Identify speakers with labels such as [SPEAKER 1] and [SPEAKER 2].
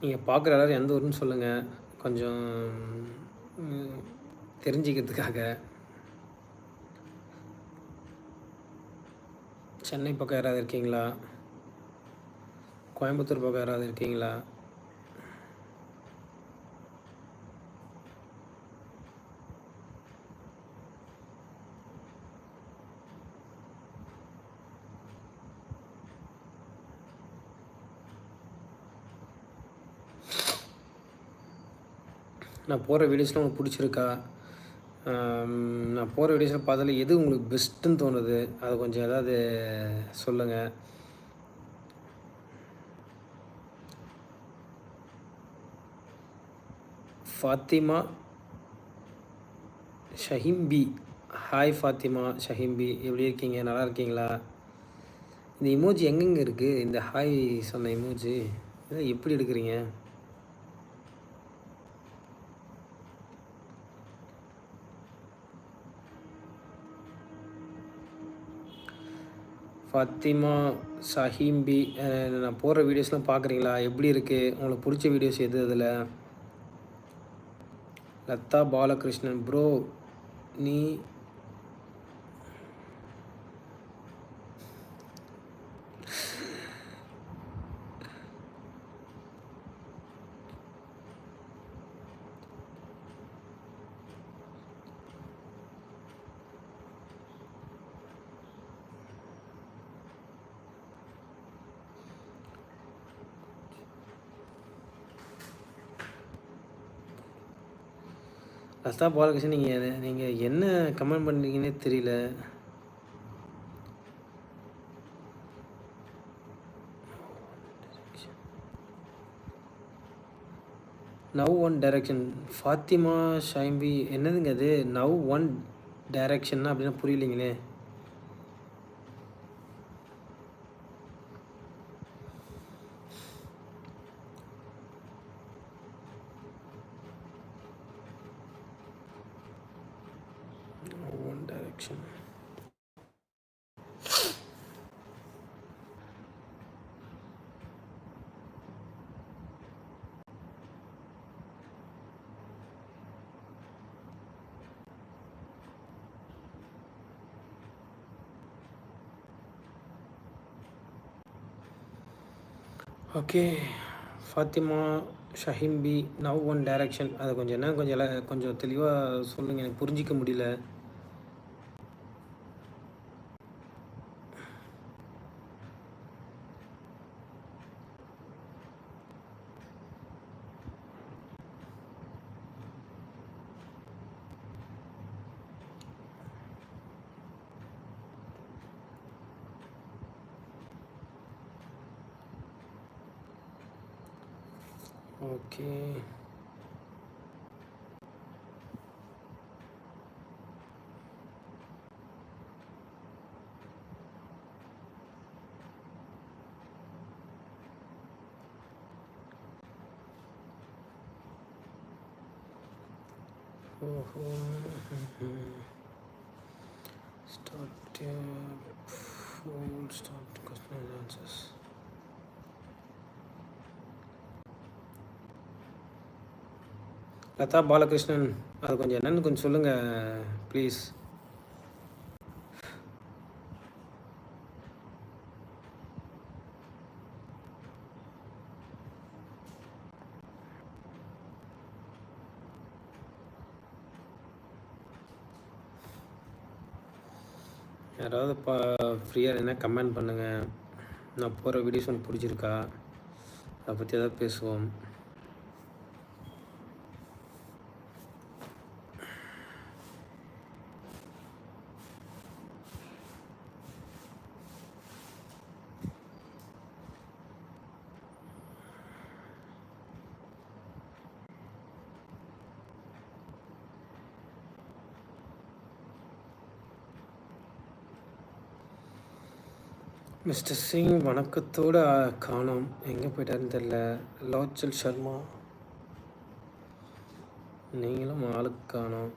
[SPEAKER 1] நீங்கள் பார்க்குற எல்லாரும் எந்த ஊருன்னு சொல்லுங்கள் கொஞ்சம் தெரிஞ்சிக்கிறதுக்காக தெரிஞ்சுக்கிறதுக்காக. சென்னை பக்கம் யாராவது இருக்கீங்களா? கோயம்புத்தூர் பக்கம் யாராவது இருக்கீங்களா? நான் போகிற வீடியோஸ்லாம் உங்களுக்கு பிடிச்சிருக்கா? நான் போகிற வீடியோஸில் பார்த்ததுல எது உங்களுக்கு பெஸ்ட்டுன்னு தோணுது? அதை கொஞ்சம் ஏதாவது சொல்லுங்கள் ஃபாத்திமா ஷஹிம்பி. ஹாய் ஃபாத்திமா ஷஹிம்பி. எப்படி இருக்கீங்க? நல்லா இருக்கீங்களா? இந்த இமோஜி எங்கெங்கே இருக்குது இந்த ஹாய் சொன்ன இமோஜி இதை எப்படி எடுக்கிறீங்க? ஃபத்திமா ஷஹீம்பி நான் போடுற வீடியோஸ்லாம் பார்க்குறீங்களா? எப்படி இருக்குது உங்களுக்கு பிடிச்ச வீடியோஸ் எது அதில்? லதா பாலகிருஷ்ணன் ப்ரோ நீ லதா பாலகிருஷ்ணன் நீங்கள் நீங்கள் என்ன கமெண்ட் பண்ணுறீங்கன்னே தெரியல. Now one direction Fatima Shaimbi என்னதுங்க அது? நவ் ஒன் டைரக்ஷன்னா அப்படின்னா புரியலைங்களே. One direction okay Fatima Shahimbi now one direction அதை கொஞ்சம் என்ன கொஞ்சம் கொஞ்சம் தெளிவாக சொல்லுங்கள் எனக்கு புரிஞ்சிக்க முடியல. ஓகே ஓஹோ லதா பாலகிருஷ்ணன் அது கொஞ்சம் என்னன்னு கொஞ்சம் சொல்லுங்கள் ப்ளீஸ் யாராவது பா ஃப்ரீயாக என்ன கமெண்ட் பண்ணுங்கள் நான் போகிற வீடியோஸ் உங்களுக்கு பிடிச்சிருக்கா? அதை பற்றி ஏதாவது பேசுவோம். மிஸ்டர் சிங் வணக்கத்தோடு காணோம். எங்கே போயிட்டாருன்னு தெரில. லோச்சல் சர்மா. நீங்களும் ஆளுக்கு காணோம்.